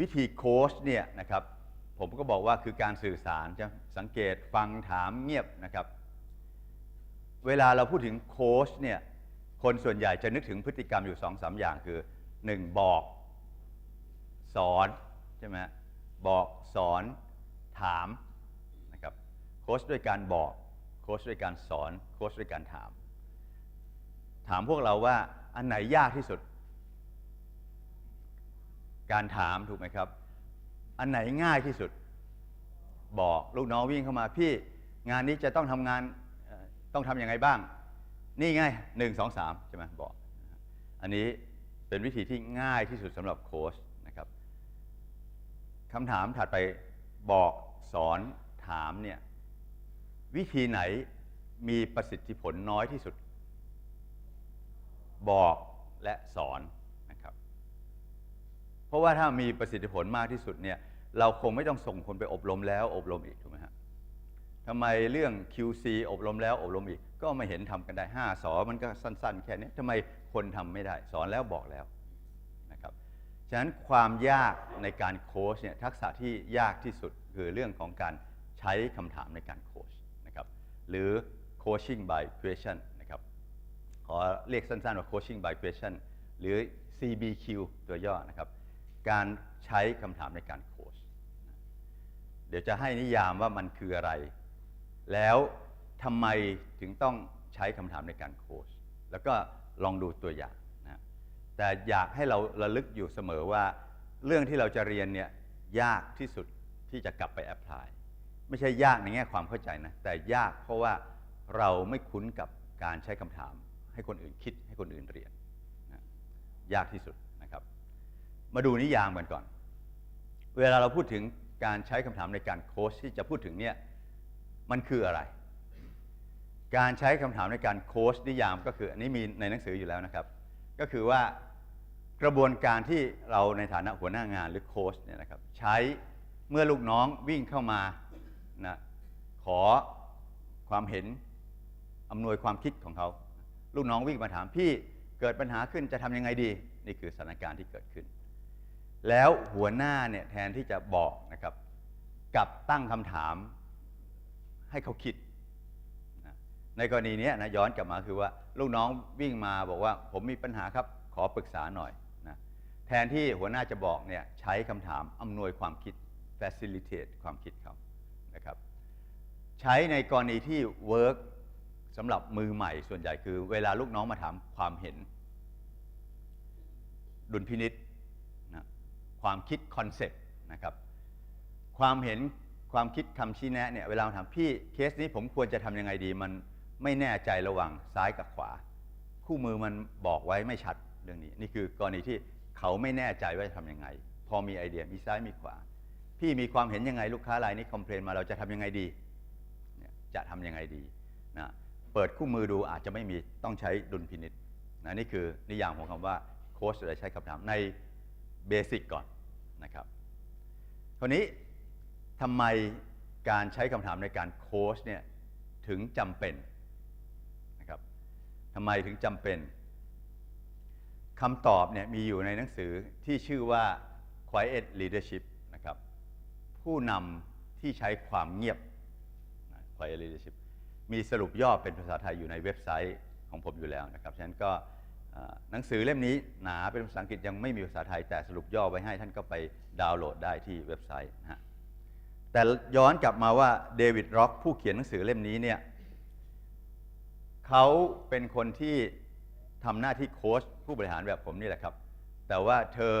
วิธีโค้ชเนี่ยนะครับผมก็บอกว่าคือการสื่อสารจะสังเกตฟังถามเงียบนะครับ เวลาเราพูดถึงโค้ชเนี่ยคนส่วนใหญ่จะนึกถึงพฤติกรรมอยู่สองสามอย่างคือ 1. บอก สอนใช่ไหมบอกสอนถามนะครับโค้ชด้วยการบอกโค้ชด้วยการสอนโค้ชด้วยการถาม ถามพวกเราว่าอันไหนยากที่สุด การถามถูกไหมครับ อันไหนง่ายที่สุด บอกลูกน้องวิ่งเข้ามาพี่งานนี้จะต้องทำงานต้องทำยังไงบ้าง นี่ไงหนึ่งสองสามใช่ไหมบอก อันนี้เป็นวิธีที่ง่ายที่สุดสำหรับโค้ชนะครับคำถามถัดไปบอกสอนถามเนี่ยวิธีไหนมีประสิทธิผลน้อยที่สุด บอกและสอน เพราะว่าถ้ามีประสิทธิผลมากที่สุดเนี่ยเราคงไม่ต้องส่งคนไปอบรมแล้วอบรมอีกถูกไหมฮะทำไมเรื่อง QC อบรมแล้วอบรมอีก ก็ไม่เห็นทำกันได้5สอมันก็สั้น ๆ แค่นี้ทำไมคนทำไม่ได้ สอนแล้วบอกแล้วนะครับฉะนั้นความยากในการโค้ชเนี่ยทักษะที่ยากที่สุดคือเรื่องของการใช้คำถามในการโค้ชนะครับหรือ coaching by question นะครับขอเรียกสั้นๆว่า coaching by question หรือ CBQ ตัวย่อนะครับ การใช้คำถามในการโค้ชเดี๋ยวจะให้นิยามว่ามันคืออะไร แล้วทำไมถึงต้องใช้คำถามในการโค้ชแล้วก็ลองดูตัวอย่างนะแต่อยากให้เราระลึกอยู่เสมอว่า เรื่องที่เราจะเรียนเนี่ยยากที่สุดที่จะกลับไปแอพพลายไม่ใช่ยากในแง่ความเข้าใจนะ แต่ยากเพราะว่าเราไม่คุ้นกับการใช้คำถาม ให้คนอื่นคิดให้คนอื่นเรียนนะยากที่สุด มาดูนิยามกันก่อน เวลาเราพูดถึงการใช้คำถามในการโค้ชที่จะพูดถึงเนี่ยมันคืออะไร การใช้คำถามในการโค้ชนิยามก็คืออันนี้มีในหนังสืออยู่แล้วนะครับ ก็คือว่ากระบวนการที่เราในฐานะหัวหน้างานหรือโค้ชเนี่ยนะครับใช้เมื่อลูกน้องวิ่งเข้ามานะขอความเห็นอำนวยความคิดของเขาลูกน้องวิ่งมาถามพี่เกิดปัญหาขึ้นจะทำยังไงดี นี่คือสถานการณ์ที่เกิดขึ้น แล้วหัวหน้าเนี่ยแทนที่จะบอกนะครับกลับตั้งคำถามให้เขาคิด ในกรณีนี้นะย้อนกลับมาคือว่า ลูกน้องวิ่งมาบอกว่า ผมมีปัญหาครับขอปรึกษาหน่อยนะแทนที่หัวหน้าจะบอกเนี่ยใช้คำถามอำนวยความคิด facilitate ความคิดเขานะครับใช้ในกรณีที่ work สำหรับมือใหม่ส่วนใหญ่คือ เวลาลูกน้องมาถามความเห็น ดุลพินิษ ความคิดคอนเซ็ปต์นะครับความเห็นความคิดคำชี้แนะเนี่ยเวลาถามพี่เคสนี้ผมควรจะทำยังไงดี มันไม่แน่ใจระหว่างซ้ายกับขวา คู่มือมันบอกไว้ไม่ชัดเรื่องนี้ นี่คือกรณีที่เขาไม่แน่ใจว่าจะทำยังไง พอมีไอเดียมีซ้ายมีขวา พี่มีความเห็นยังไงลูกค้ารายนี้คอมเพลนมาเราจะทำยังไงดีจะทำยังไงดีนะเปิดคู่มือดูอาจจะไม่มีต้องใช้ดุลพินิษนะนี่คือนิยามของคำว่าโค้ชจะใช้คำถามในเบสิกก่อน นะครับคราวนี้ทำไมการใช้คำถามในการโค้ชเนี่ยถึงจำเป็นนะครับทำไมถึงจำเป็นคำตอบเนี่ยมีอยู่ในหนังสือที่ชื่อว่า Quiet Leadership นะครับผู้นำที่ใช้ความเงียบ Quiet Leadership มีสรุปย่อเป็นภาษาไทยอยู่ในเว็บไซต์ของผมอยู่แล้วนะครับ ฉะนั้นก็ หนังสือเล่มนี้หนาเป็นภาษาอังกฤษยังไม่มีภาษาไทย แต่สรุปย่อไว้ให้ท่านก็ไปดาวน์โหลดได้ที่เว็บไซต์นะฮะแต่ย้อนกลับมาว่าเดวิดร็อกผู้เขียนหนังสือเล่มนี้เนี่ยเขาเป็นคนที่ทำหน้าที่โค้ชผู้บริหารแบบผมนี่แหละครับ แต่ว่าเธอ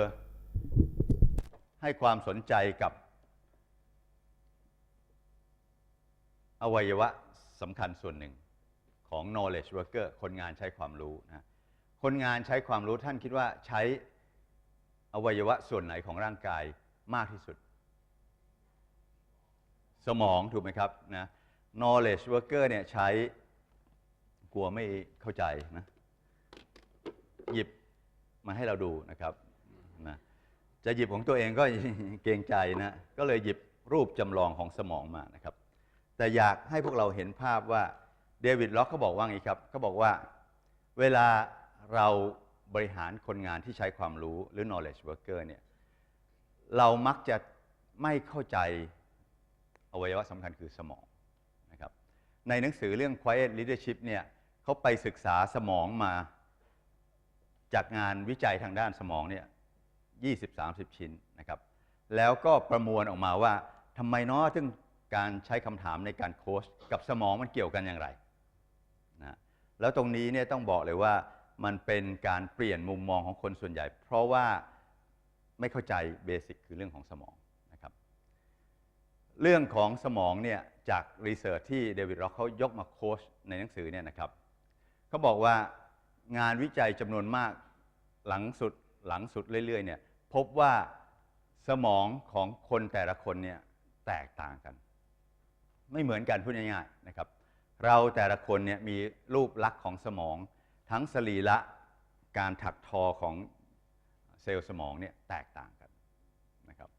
ให้ความสนใจกับ อวัยวะสำคัญส่วนหนึ่งของ knowledge worker คนงานใช้ความรู้นะ คนงานใช้ความรู้ท่านคิดว่าใช้อวัยวะส่วนไหนของร่างกายมากที่สุด สมองถูกไหมครับนะ knowledge worker เนี่ยใช้กลัวไม่เข้าใจนะ หยิบมาให้เราดูนะครับนะจะหยิบของตัวเองก็เกรงใจนะ ก็เลยหยิบรูปจำลองของสมองมานะครับ แต่อยากให้พวกเราเห็นภาพว่าเดวิดล็อกเขาบอกว่าไงครับเขาบอกว่า เวลา เราบริหารคนงานที่ใช้ความรู้หรือ knowledge worker เนี่ยเรามักจะไม่เข้าใจอวัยวะสำคัญคือสมองนะครับในหนังสือเรื่อง Quiet Leadership เนี่ยเขาไปศึกษาสมองมาจากงานวิจัยทางด้านสมองเนี่ย20-30 ชิ้นนะครับ แล้วก็ประมวลออกมาว่าทำไมเนาะถึงการใช้คำถามในการโค้ชกับสมองมันเกี่ยวกันอย่างไรนะแล้วตรงนี้เนี่ยต้องบอกเลยว่า มันเป็นการเปลี่ยนมุมมองของคนส่วนใหญ่ เพราะว่าไม่เข้าใจเบสิกคือเรื่องของสมองนะครับ เรื่องของสมองเนี่ยจากรีเสิร์ชที่เดวิดร็อกเขายกมาโค้ชในหนังสือเนี่ยนะครับเขาบอกว่างานวิจัยจำนวนมากหลังสุดหลังสุดเรื่อยๆเนี่ยพบว่าสมองของคนแต่ละคนเนี่ยแตกต่างกัน ไม่เหมือนกันพูดง่ายๆนะครับ เราแต่ละคนเนี่ยมีรูปลักษณ์ของสมอง ทั้งสรีระการถักทอของเซลล์สมองเนี่ยแตกต่างกันนะครับ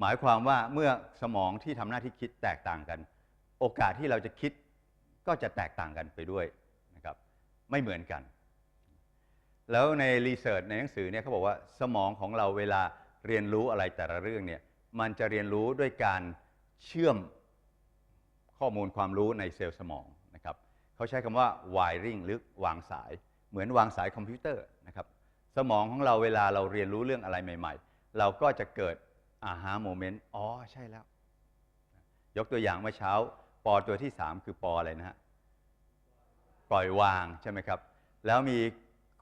หมายความว่าเมื่อสมองที่ทำหน้าที่คิดแตกต่างกัน โอกาสที่เราจะคิดก็จะแตกต่างกันไปด้วยนะครับ ไม่เหมือนกัน แล้วในรีเสิร์ชในหนังสือเนี่ยเขาบอกว่าสมองของเราเวลาเรียนรู้อะไรแต่ละเรื่องเนี่ยมันจะเรียนรู้ด้วยการเชื่อมข้อมูลความรู้ในเซลล์สมอง เขาใช้คำว่า wiring หรือวางสาย เหมือนวางสายคอมพิวเตอร์นะครับ สมองของเราเวลาเราเรียนรู้เรื่องอะไรใหม่ ๆ เราก็จะเกิดอาฮาโมเมนต์อ๋อ ใช่แล้ว ยกตัวอย่างเมื่อเช้า ปอตัวที่ 3 คือปออะไรนะฮะ ปล่อยวางใช่ไหมครับ แล้วมี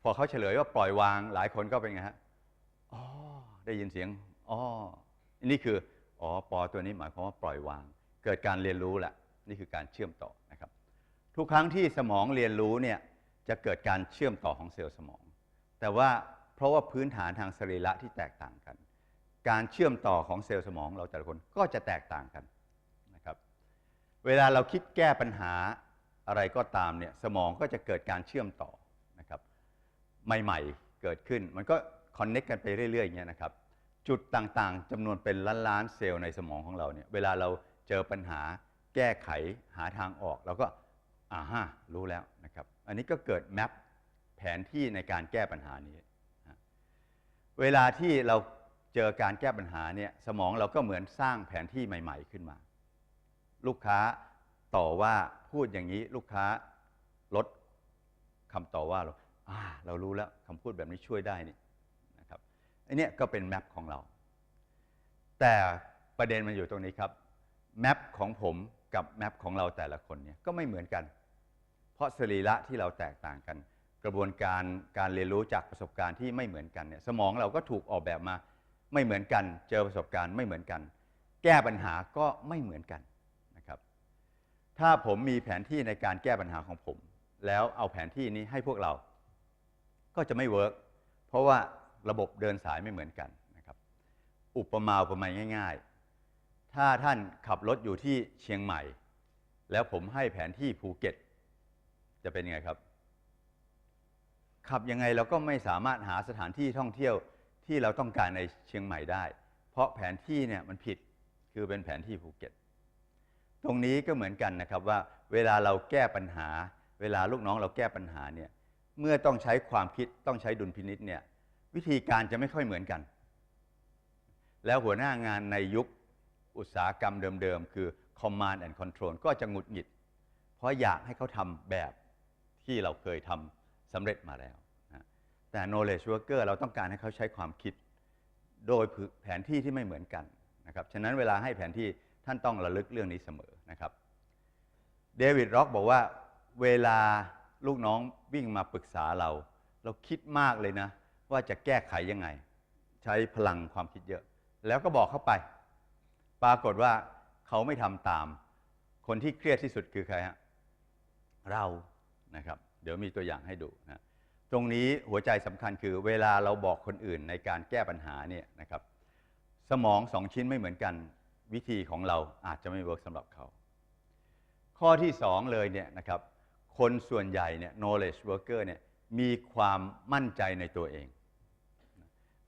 พอเขาเฉลยว่าปล่อยวางหลายคนก็เป็นไงฮะ อ๋อ ได้ยินเสียง อ๋อ นี่คือ อ๋อ ปอตัวนี้หมายความว่าปล่อยวาง เกิดการเรียนรู้แหละ นี่คือการเชื่อมต่อ ทุกครั้งที่สมองเรียนรู้เนี่ยจะเกิดการเชื่อมต่อของเซลล์สมอง แต่ว่าเพราะว่าพื้นฐานทางสรีระที่แตกต่างกัน การเชื่อมต่อของเซลล์สมองเราแต่ละคนก็จะแตกต่างกันนะครับ เวลาเราคิดแก้ปัญหาอะไรก็ตามเนี่ยสมองก็จะเกิดการเชื่อมต่อนะครับใหม่ๆเกิดขึ้นมันก็คอนเน็กกันไปเรื่อยๆอย่างเงี้ยนะครับจุดต่างๆจำนวนเป็นล้านๆเซลล์ในสมองของเราเนี่ยเวลาเราเจอปัญหาแก้ไขหาทางออกเราก็ อ่าฮะรู้แล้วนะครับ อันนี้ก็เกิดแมปแผนที่ในการแก้ปัญหานี้ เวลาที่เราเจอการแก้ปัญหาเนี่ยสมองเราก็เหมือนสร้างแผนที่ใหม่ ๆ ขึ้นมา ลูกค้าต่อว่าพูดอย่างนี้ลูกค้าลดคำต่อว่าเราอ่าเรารู้แล้วคำพูดแบบนี้ช่วยได้นี่นะครับอันนี้ก็เป็นแมปของเรา แต่ประเด็นมันอยู่ตรงนี้ครับแมปของผมกับแมปของเราแต่ละคนเนี่ยก็ไม่เหมือนกัน ราะสรีระที่เราแตกต่างกัน กระบวนการการเรียนรู้จากประสบการณ์ที่ไม่เหมือนกันเนี่ยสมองเราก็ถูกออกแบบมาไม่เหมือนกัน เจอประสบการณ์ไม่เหมือนกัน แก้ปัญหาก็ไม่เหมือนกันนะครับ ถ้าผมมีแผนที่ในการแก้ปัญหาของผม แล้วเอาแผนที่นี้ให้พวกเรา ก็จะไม่เวิร์กเพราะว่าระบบเดินสายไม่เหมือนกันนะครับ อุปมาอุปไมยง่าย ๆ ถ้าท่านขับรถอยู่ที่เชียงใหม่ แล้วผมให้แผนที่ภูเก็ต จะเป็นยังไงครับ ขับยังไงเราก็ไม่สามารถหาสถานที่ท่องเที่ยวที่เราต้องการในเชียงใหม่ได้ เพราะแผนที่เนี่ยมันผิดคือเป็นแผนที่ภูเก็ต ตรงนี้ก็เหมือนกันนะครับว่า เวลาเราแก้ปัญหา เวลาลูกน้องเราแก้ปัญหาเนี่ยเมื่อต้องใช้ความคิดต้องใช้ดุลพินิษเนี่ยวิธีการจะไม่ค่อยเหมือนกัน แล้วหัวหน้างานในยุคอุตสาหกรรมเดิมๆ คือ command and control ก็จะหงุดหงิด เพราะอยากให้เขาทำแบบ ที่เราเคยทำสำเร็จมาแล้วนะแต่ knowledge worker เราต้องการให้เขาใช้ความคิด โดยแผนที่ที่ไม่เหมือนกันนะครับ ฉะนั้นเวลาให้แผนที่ท่านต้องระลึกเรื่องนี้เสมอนะครับเดวิดร็อกบอกว่าเวลาลูกน้องวิ่งมาปรึกษาเรา เราคิดมากเลยนะ ว่าจะแก้ไขยังไง ใช้พลังความคิดเยอะ แล้วก็บอกเข้าไป ปรากฏว่าเขาไม่ทำตาม คนที่เครียดที่สุดคือใครฮะเรา นะครับ เดี๋ยวมีตัวอย่างให้ดูนะตรงนี้หัวใจสำคัญคือเวลาเราบอกคนอื่นในการแก้ปัญหาเนี่ยนะครับสมองสองชิ้นไม่เหมือนกันวิธีของเราอาจจะไม่เวิร์กสำหรับเขา ข้อที่สองเลยเนี่ยนะครับคนส่วนใหญ่เนี่ย knowledge worker เนี่ยมีความมั่นใจในตัวเอง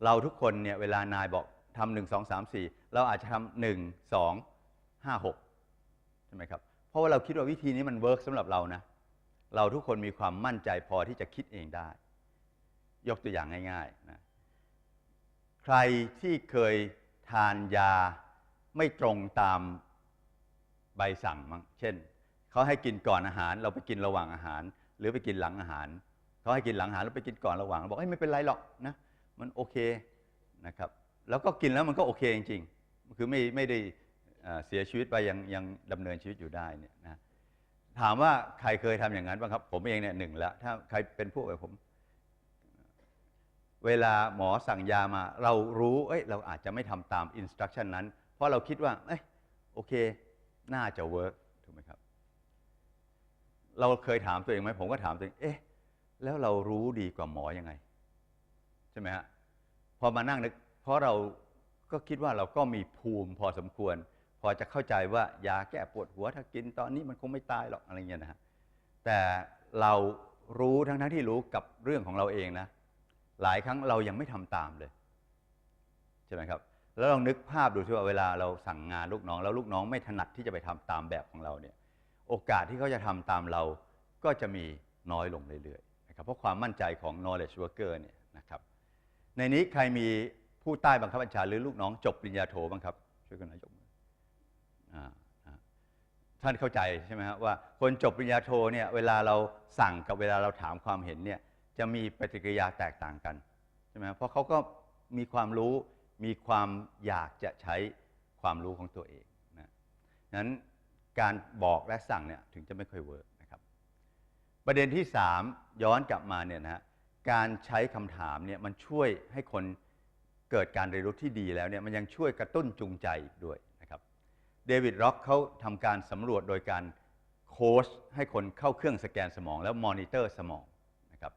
เราทุกคนเนี่ยเวลานายบอกทำหนึ่งสองสามสี่เราอาจจะทำหนึ่งสองห้าหกใช่ไหมครับ เพราะว่าเราคิดว่าวิธีนี้มันเวิร์กสำหรับเรานะ เราทุกคนมีความมั่นใจพอที่จะคิดเองได้ ยกตัวอย่างง่ายๆนะใครที่เคยทานยาไม่ตรงตามใบสั่งมั้งเช่นเขาให้กินก่อนอาหาร เราไปกินระหว่างอาหาร หรือไปกินหลังอาหารเขาให้กินหลังอาหารเราไปกินก่อนระหว่างเราบอกเอ้ยไม่เป็นไรหรอกนะมันโอเคนะครับ แล้วก็กินแล้วมันก็โอเคจริงๆคือไม่ไม่ได้เสียชีวิตไปยังยังดำเนินชีวิตอยู่ได้เนี่ยนะ ถามว่าใครเคยทำอย่างนั้นบ้างครับ ผมเองเนี่ยหนึ่งแล้วถ้าใครเป็นพวกแบบผม เวลาหมอสั่งยามา เรารู้เอ้ยเราอาจจะไม่ทำตามอินสตรั c ชั่นนั้น เพราะเราคิดว่า เอ้ยโอเค น่าจะเวิร์กถูกไหมครับ เราเคยถามตัวเองไหมผมก็ถามตัวเองเอ๊ะแล้วเรารู้ดีกว่าหมอยังไง ใช่ไหมฮะพอมานั่งนึกเพราะเราก็คิดว่าเราก็มีภูมิพอสมควร พอจะเข้าใจว่ายาแก้ปวดหัวถ้ากินตอนนี้มันคงไม่ตายหรอกอะไรเงี้ยนะฮะแต่เรารู้ทั้งทั้งที่รู้กับเรื่องของเราเองนะ หลายครั้งเรายังไม่ทำตามเลยใช่ไหมครับแล้วลองนึกภาพดูที่ว่าเวลาเราสั่งงานลูกน้อง แล้วลูกน้องไม่ถนัดที่จะไปทำตามแบบของเราเนี่ยโอกาสที่เขาจะทำตามเราก็จะมีน้อยลงเรื่อยๆนะครับเพราะความมั่นใจของ knowledge worker เนี่ยนะครับในนี้ใครมีผู้ใต้บังคับบัญชาหรือลูกน้องจบปริญญาโทบ้างครับช่วยกันหนอยยกมืออ่าอ่า ท่านเข้าใจใช่ไหมครับว่าคนจบปริญญาโทเนี่ยเวลาเราสั่งกับเวลาเราถามความเห็นเนี่ยจะมีปฏิกิริยาแตกต่างกันใช่ไหมเพราะเขาก็มีความรู้มีความอยากจะใช้ความรู้ของตัวเองนะนั้นการบอกและสั่งเนี่ยถึงจะไม่ค่อยเวิร์กนะครับ ประเด็นที่ 3 ย้อนกลับมาเนี่ยนะฮะการใช้คำถามเนี่ยมันช่วยให้คนเกิดการเรียนรู้ที่ดีแล้วเนี่ยมันยังช่วยกระตุ้นจูงใจอีกด้วย เดวิดร็อกเขาทำการสำรวจโดยการโค้ชให้คนเข้าเครื่องสแกนสมองแล้วมอนิเตอร์สมองนะครับ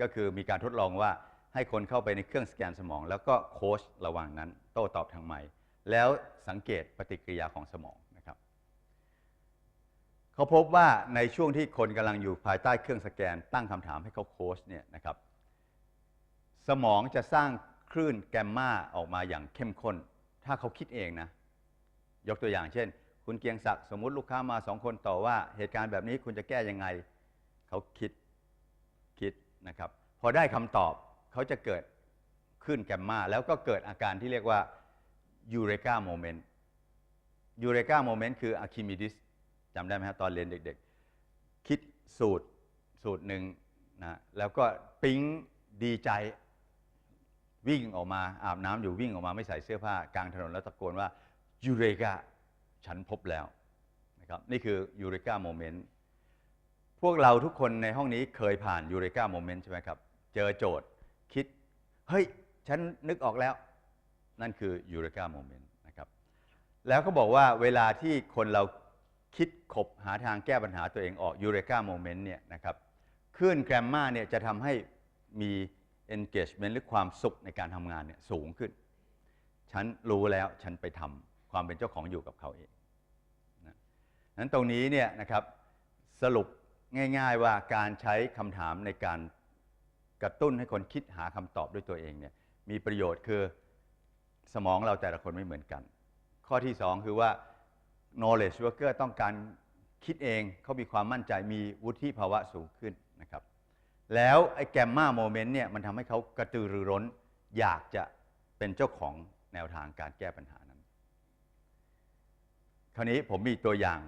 ก็คือมีการทดลองว่าให้คนเข้าไปในเครื่องสแกนสมอง แล้วก็โค้ชระหว่างนั้น โต้ตอบทางไมค์แล้วสังเกตปฏิกิริยาของสมองนะครับเขาพบว่าในช่วงที่คนกำลังอยู่ภายใต้เครื่องสแกน ตั้งคำถามให้เขาโค้ชเนี่ยนะครับสมองจะสร้างคลื่นแกมมาออกมาอย่างเข้มข้น ถ้าเขาคิดเองนะ ยกตัวอย่างเช่น คุณเกียงศักดิ์สมมุติลูกค้ามาสองคนต่อว่าเหตุการณ์แบบนี้คุณจะแก้ยังไง เขาคิดคิดนะครับ พอได้คำตอบเขาจะเกิดคลื่นแกมมาแล้วก็เกิดอาการที่เรียกว่ายูเรกาโมเมนต์ยูเรกาโมเมนต์คืออะคิมิดิสจำได้ไหมครับตอนเรียนเด็กๆ คิดสูตรสูตรหนึ่งนะแล้วก็ปิ๊งดีใจวิ่งออกมาอาบน้ำอยู่วิ่งออกมาไม่ใส่เสื้อผ้ากลางถนนแล้วตะโกนว่า ยูเรกาฉันพบแล้วนะครับนี่คือยูเรกาโมเมนต์พวกเราทุกคนในห้องนี้เคยผ่านยูเรกาโมเมนต์ใช่ไหมครับ เจอโจทย์คิด เฮ้ย ฉันนึกออกแล้ว นั่นคือยูเรกาโมเมนต์นะครับ แล้วเขาบอกว่าเวลาที่คนเราคิดขบหาทางแก้ปัญหาตัวเองออกยูเรกาโมเมนต์เนี่ยนะครับคลื่นแกรมมาเนี่ยจะทำให้มี engagement หรือความสุขในการทำงานเนี่ยสูงขึ้น ฉันรู้แล้วฉันไปทำ ความเป็นเจ้าของอยู่กับเขาเองนะนั้นตรงนี้เนี่ยนะครับสรุปง่าย ๆว่าการใช้คำถามในการกระตุ้นให้คนคิดหาคำตอบด้วยตัวเองเนี่ยมีประโยชน์คือสมองเราแต่ละคนไม่เหมือนกัน ข้อที่สองคือว่า knowledge worker ต้องการคิดเองเขามีความมั่นใจมีวุฒิภาวะสูงขึ้นนะครับ แล้วไอ้แกมมาโมเมนต์เนี่ยมันทำให้เขากระตือรือร้น อยากจะเป็นเจ้าของแนวทางการแก้ปัญหา คราวนี้ผมมีตัวอย่าง